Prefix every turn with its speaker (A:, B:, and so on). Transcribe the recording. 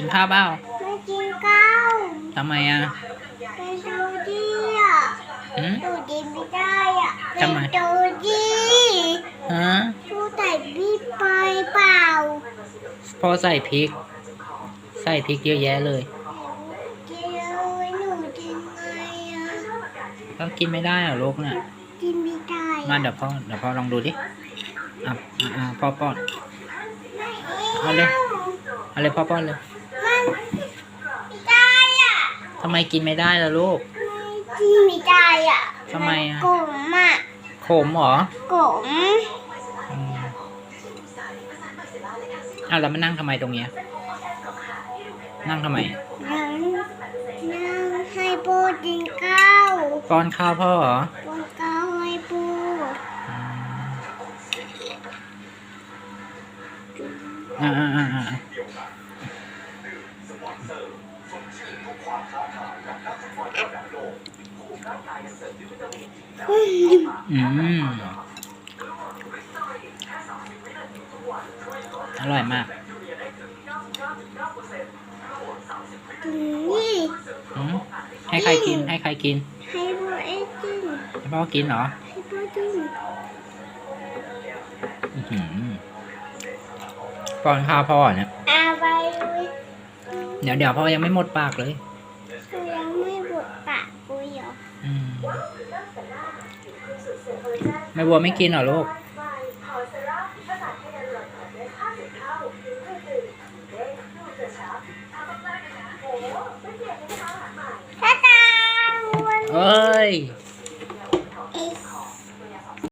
A: กินข้าวเปล่า
B: ไม่กินข้าว
A: ทำไมอะ
B: เป็นตัวดีอะ
A: หืม
B: ตัวดีไม่ได้อะเป็
A: ทำ
B: น
A: ไม
B: ตัวดี
A: ฮะ
B: ผู้ใส่พี่ไปเปล่า
A: พ่อใส่พริก ใส่พริกเยอะแยะเลย
B: เดี๋ยวหนูกินไงอะ
A: ก็กินไม่ได้เหรอลูกน่ะ
B: กินไม่ได้
A: มา
B: อะ
A: เดี๋ยวพ่อเดี๋ยวพ่อลองดูดิอะอะอะพ่อป้อน
B: ไม่
A: เอาเลยเอาเลยพ่อป้อนเลย
B: มันไม่ได้อะ
A: ทำไมกินไม่ได้ล่ะลูก
B: กินไม่ได้อะ
A: ทำไมอะ
B: นกลมอะ
A: ขมเหรอ ก
B: ลม
A: อืมอ้าวแล้วมานั่งทำไมตรงเนี้ย นั่งทำไม
B: นั่งนั่งให้ปูกินข้าว
A: ป้อนข้าวพ่อเหรอ
B: ปูข้าวให้ปู
A: อืมอ่าอ่าอ่าอ่า อืมอร่อยมาก
B: นี่
A: อืมให้ใครกิน ให้ใครกิน
B: ให้ปูเอ็กกิน
A: ให้พ่อกินเหรอ
B: ให้ปูกิน
A: อื้อหือป้อนข้าวพ่อเนี่ย
B: อาไปเลย
A: เดี๋ยวเดี๋ยวพ่อยังไม่หมดปากเลย
B: คือยังไม่บดปากปู เหรอ
A: อืมแม่บัวไม่กินเหรอลูก
B: ถ้าตาวัน
A: เอ้ย